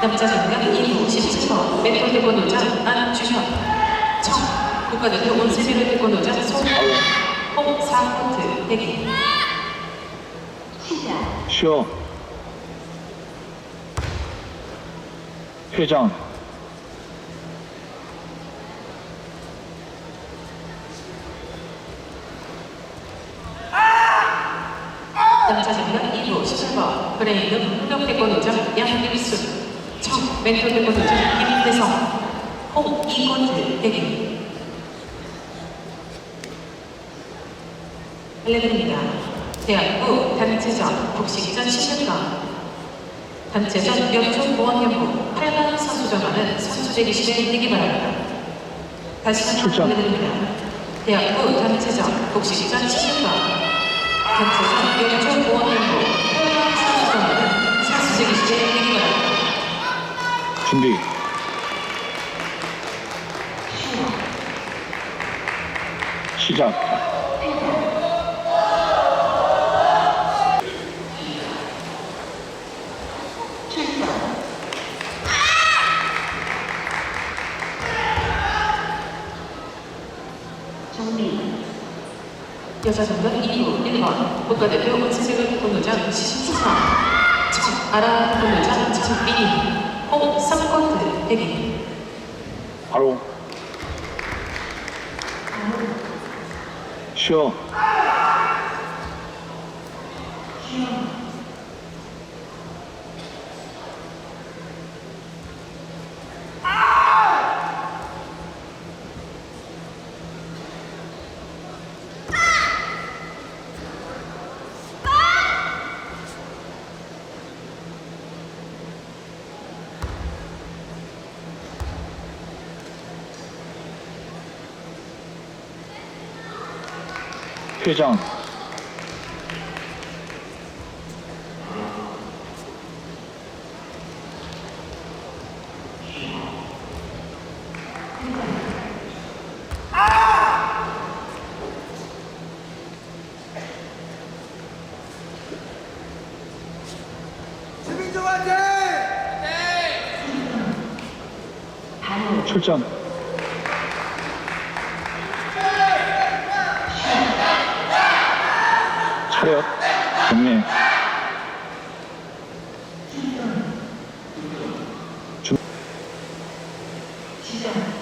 남자 정강 2부 17번 멘토 태권도장 안주현 청 국가대표 온세미로 태권도장 손홍 홍 4코트 대기 쉬어. 회장. 남자 정강 2부 17번 브레인은 훈련 태권도장 양길순 청 멘토 태권도장 김대성 홍 2코트 대기 알려드립니다. 대학부 단체전 복식전 16강 단체전 연중 보원연구 8강 선수전하는 선수 대기실에 있기 바랍니다. 다시 한번. 알려드립니다. 대학부 단체전 복식전 16강 단체전 연중 보원연구 8강 선수전하는 선수 대기실에 있기 바랍니다. 준비. 시작. 여자 정당 2부 1번 국가대표 온세세글 태권도장 시신수상 아라 태권도장 차승빈이 홍 3코트 대기 바로. 쉬어. 회장. 최민 그래요. 정리. 시작.